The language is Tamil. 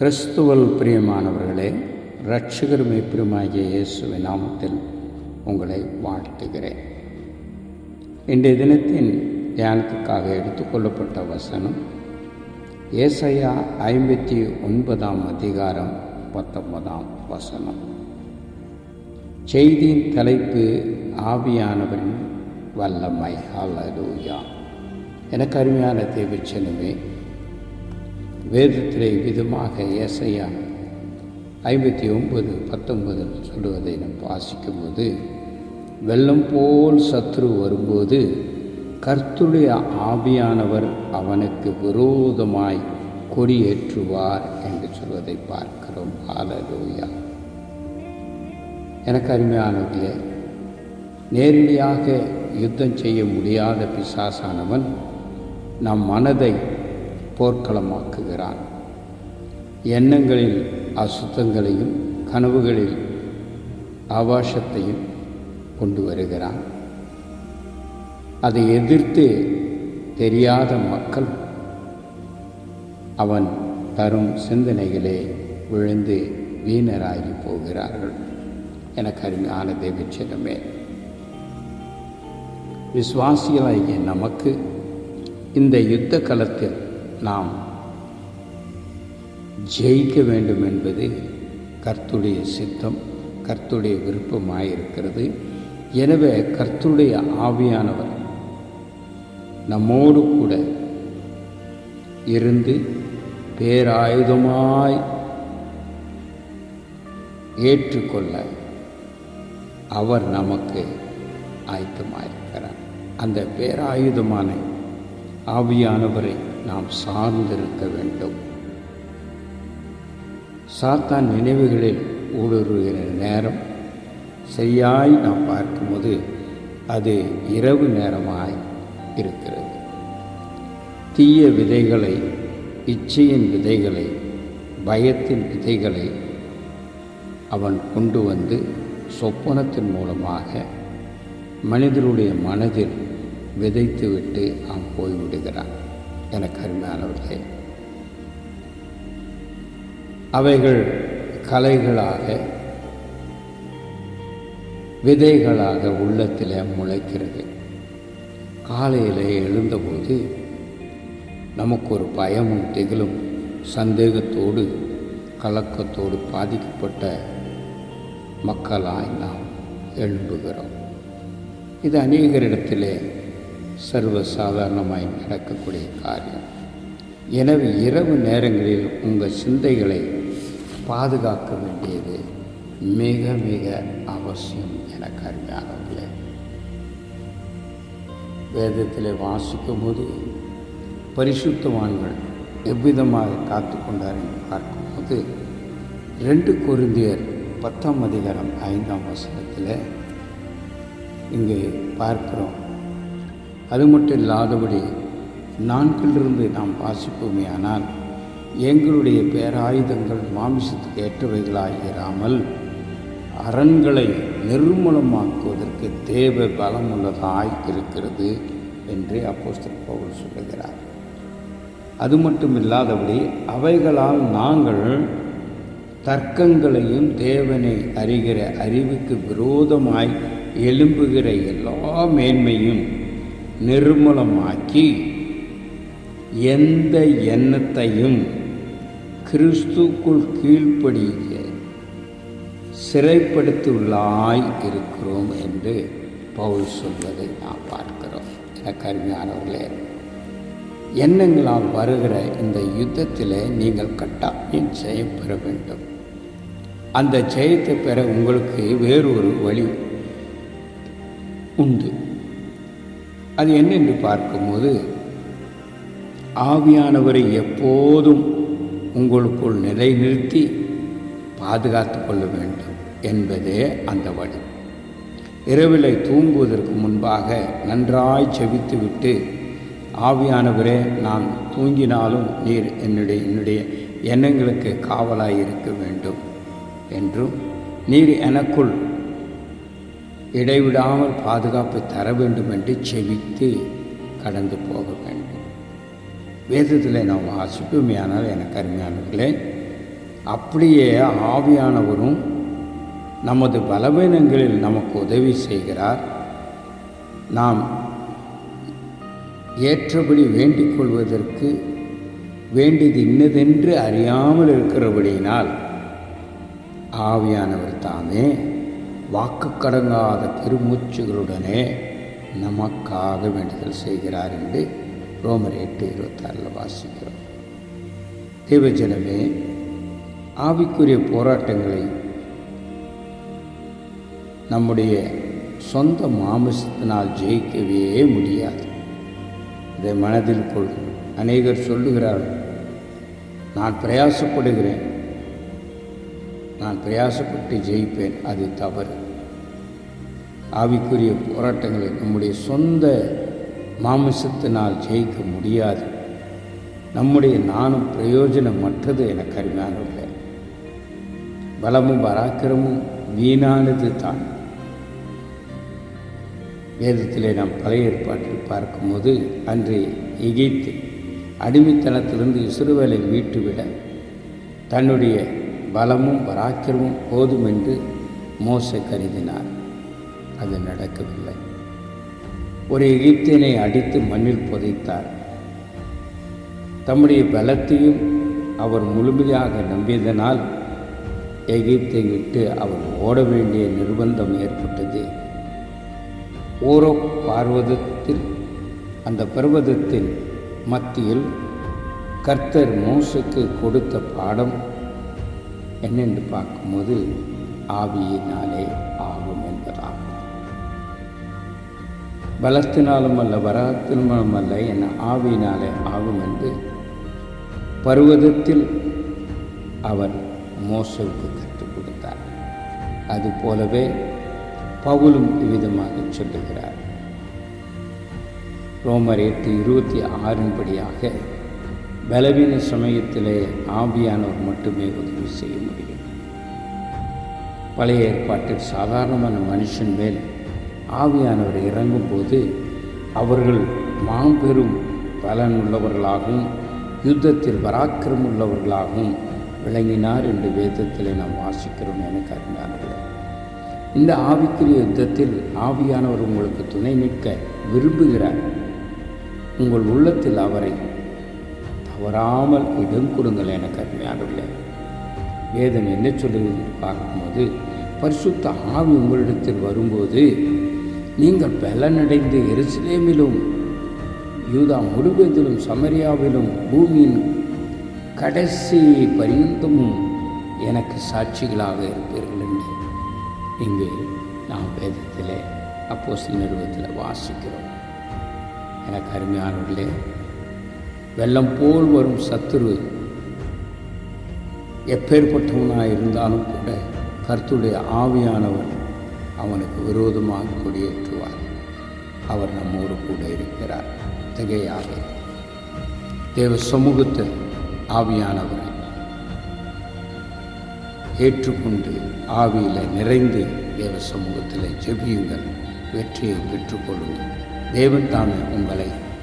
கிறிஸ்துவல் பிரியமானவர்களே இரட்சகர் மெய்ப்பிரியமாகிய இயேசுவின் நாமத்தில் உங்களை வாழ்த்துகிறேன். இன்றைய தினத்தின் தியானத்துக்காக எடுத்துக்கொள்ளப்பட்ட வசனம் ஏசையா ஐம்பத்தி ஒன்பதாம் அதிகாரம் பத்தொன்பதாம் வசனம். செய்தியின் தலைப்பு ஆவியானவரின் வல்லமை. ஹalleluya. எனக்கு அருமையான தேவச்சனமே வேதத்திலே விதமாக ஏசையா ஐம்பத்தி ஒன்பது பத்தொன்பது சொல்லுவதை நாம் வாசிக்கும்போது வெள்ளம் போல் சத்ரு வரும்போது கர்த்துடைய ஆவியானவர் அவனுக்கு விரோதமாய் கொடியேற்றுவார் என்று சொல்வதை பார்க்கிறோம். ஹalleluya. எனக்கு அருமையானதிலே நேரடியாக யுத்தம் செய்ய முடியாத பிசாசானவன் நம் மனதை போர்க்களமாக்குகிறான். எண்ணங்களில் அசுத்தங்களையும் கனவுகளில் ஆபாசத்தையும் கொண்டு வருகிறான். அதை எதிர்த்து தெரியாத மக்கள் அவன் தரும் சிந்தனைகளே விழுந்து வீணராகி போகிறார்கள். எனக்கு அருமையான தேவச்சிடமே விசுவாசிகளாகிய நமக்கு இந்த யுத்த களத்தில் நாம் ஜெயிக்க வேண்டும் என்பது கர்த்துடைய சித்தம் கர்த்துடைய விருப்பமாயிருக்கிறது. எனவே கர்த்துடைய ஆவியானவர் நம்மோடு கூட இருந்து பேராயுதமாய் ஏற்றுக்கொள்ள அவர் நமக்கு ஆயத்தமாயிருக்கிறார். அந்த பேராயுதமான ஆவியானவரை நாம் சார்ந்திருக்க வேண்டும். சாத்தான் நினைவுகளில் ஊடுருகிற நேரம் சரியாய் நாம் பார்க்கும்போது அது இரவு நேரமாய் இருக்கிறது. தீய விதைகளை இச்சையின் விதைகளை பயத்தின் விதைகளை அவன் கொண்டு வந்து சொப்பனத்தின் மூலமாக மனிதருடைய மனதில் விதைத்துவிட்டு அவன் போய்விடுகிறான். எனக்கு அருமையானவர்களே அவைகள் கலைகளாக விதைகளாக உள்ளத்தில் முளைக்கிறது. காலையில் எழுந்தபோது நமக்கு ஒரு பயமும் திகிலும் சந்தேகத்தோடு கலக்கத்தோடு பாதிக்கப்பட்ட மக்களாய் நாம் எழும்புகிறோம். இது அநேகரிடத்திலே சர்வசாதாரணமாய் நடக்கக்கூடிய காரியம். எனவே இரவு நேரங்களில் உங்கள் சிந்தைகளை பாதுகாக்க வேண்டியது மிக மிக அவசியம் என கருமையானவர்களே வேதத்தில் வாசிக்கும் போது பரிசுத்தவான்கள் எவ்விதமாக காத்து கொண்டார் என்று பார்க்கும்போது ரெண்டு குருந்தியர் பத்தாம் அதிகாரம் ஐந்தாம் வசனத்தில் இங்கே பார்க்கிறோம். அது மட்டும் இல்லாதபடி நான்கிலிருந்து நாம் வாசிப்போமே ஆனால் எங்களுடைய பேராயுதங்கள் மாமிசத்துக்கு ஏற்றவைகளாகிறாமல் அரண்களை நிர்மூலமாக்குவதற்கு தேவ பலமுள்ளதாய் இருக்கிறது என்று அப்போஸ்தல் பவுல் சொல்லுகிறார். அது மட்டும் இல்லாதபடி அவைகளால் நாங்கள் தர்க்கங்களையும் தேவனை அறிகிற அறிவுக்கு விரோதமாய் எழும்புகிற எல்லா மேன்மையும் நிர்மூலமாக்கி எந்த எண்ணத்தையும் கிறிஸ்துக்குள் கீழ்ப்படிய சிறைப்படுத்தியுள்ளாய் இருக்கிறோம் என்று பவுல் சொல்வதை நாம் பார்க்கிறோம். எனக்கு கருமையானவர்களே எண்ணங்களால் வருகிற இந்த யுத்தத்தில் நீங்கள் கட்டாயம் ஜெயம் பெற வேண்டும். அந்த ஜெயத்தை பெற உங்களுக்கு வேறொரு வழி உண்டு. அது என்னென்று பார்க்கும்போது ஆவியானவரை எப்போதும் உங்களுக்குள் நிலைநிறுத்தி பாதுகாத்து கொள்ள வேண்டும் என்பதே அந்த வழி. இரவிலை தூங்குவதற்கு முன்பாக நன்றாய் செவித்துவிட்டு ஆவியானவரே நான் தூங்கினாலும் நீர் என்னுடைய என்னுடைய எண்ணங்களுக்கு காவலாய் இருக்க வேண்டும் என்றும் நீர் எனக்குள் இடைவிடாமல் பாதுகாப்பு தர வேண்டும் என்று செவித்து கடந்து போக வேண்டும். வேதத்தில் நாம் வாசிப்புமையானால் எனக்கு அருமையானவர்களே அப்படியே ஆவியானவரும் நமது பலவீனங்களில் நமக்கு உதவி செய்கிறார். நாம் ஏற்றபடி வேண்டிக் கொள்வதற்கு வேண்டியது இன்னதென்று அறியாமல் இருக்கிறபடியினால் ஆவியானவர் தாமே. வாக்கு கடங்காத பெருமூச்சுகளுடனே நமக்காக வேண்டுதல் செய்கிறார் என்று ரோமர் எட்டு இருபத்தாறில் வாசிக்கிறோம். தேவஜனமே ஆவிக்குரிய போராட்டங்களை நம்முடைய சொந்த மாமிசத்தினால் ஜெயிக்கவே முடியாது. இதை மனதில் கொள்ளும் அநேகர் சொல்லுகிறார்கள் நான் பிரயாசப்படுகிறேன். நான் பிரயாசப்பட்டு ஜெயிப்பேன். அது தவறு. ஆவிக்குரிய போராட்டங்களை நம்முடைய சொந்த மாமிசத்தினால் ஜெயிக்க முடியாது. நம்முடைய நானும் பிரயோஜனமற்றது என இல்லை பலமும் பராக்கிரமும் வீணானது தான். வேதத்திலே நாம் பழைய ஏற்பாட்டில் பார்க்கும்போது அன்று எகிப்து அடிமைத்தனத்திலிருந்து இசுறுவேலை மீட்டுவிட தன்னுடைய பலமும் பராக்கிரமும் போதும் என்று மோச கருதினார். அது நடக்கவில்லை. ஒரு எகிப்தியனை அடித்து மண்ணில் புதைத்தார். தம்முடைய பலத்தையும் அவர் முழுமையாக நம்பியதனால் எகிப்தை விட்டு அவர் ஓட வேண்டிய நிர்பந்தம் ஏற்பட்டது. ஓரோ பார்வதத்தில் அந்த பர்வதத்தின் மத்தியில் கர்த்தர் மோசுக்கு கொடுத்த பாடம் என்னென்று பார்க்கும்போது ஆவியினாலே ஆகும் என்பதாகும். பலத்தினாலும் அல்ல வராத்தினாலும் அல்ல என ஆவியினாலே ஆகும் என்று பருவதத்தில் அவர் மோசவுக்கு கற்றுக் கொடுத்தார். அதுபோலவே பவுலும் இவ்விதமாக சொல்லுகிறார். ரோமர் எட்டு இருபத்தி ஆறின்படியாக பலவீன சமயத்திலே ஆவியானவர் மட்டுமே உதவி செய்ய முடியும். பழைய ஏற்பாட்டில் சாதாரணமான மனுஷன் மேல் ஆவியானவர் இறங்கும்போது அவர்கள் மாபெரும் பலன் உள்ளவர்களாகவும் யுத்தத்தில் பராக்கிரம் உள்ளவர்களாகவும் விளங்கினார் என்று வேதத்தில் நாம் வாசிக்கிறோம் என கருந்தார்கள் இந்த ஆவிக்குரிய யுத்தத்தில் ஆவியானவர் உங்களுக்கு துணை நிற்க விரும்புகிறார். உங்கள் உள்ளத்தில் அவரை தவறாமல் இடம் கொடுங்கள் என கருமையானவில்லை வேதம் என்ன சொல்லுகிறது என்று பார்க்கும்போது பரிசுத்த ஆவி உங்களிடத்தில் வரும்போது நீங்கள் பலனடைந்து எருசலேமிலும் யூதா முழுவதிலும் சமரியாவிலும் பூமியின் கடைசி பரியந்தமும் எனக்கு சாட்சிகளாக இருப்பீர்கள் என்று இங்கு நாம் வேதத்தில் அப்போ சில நிறுவனத்தில் வாசிக்கிறோம். எனக்கு அருமையானவர்களே வெள்ளம் போல் வரும் சத்துரு. எப்பேற்பட்டவனாக இருந்தாலும் கூட கர்த்துடைய ஆவியானவர் அவனுக்கு விரோதமாக கொடியேற்றுவார். அவர் நம்மோடு கூட இருக்கிறார். திகையாக தேவ சமூகத்தில் ஆவியானவரை ஏற்றுக்கொண்டு ஆவியில் நிறைந்து தேவ சமூகத்தில் ஜெபியுங்கள். வெற்றியை பெற்றுக்கொள்ளுங்கள். தேவன் தாமே உங்களை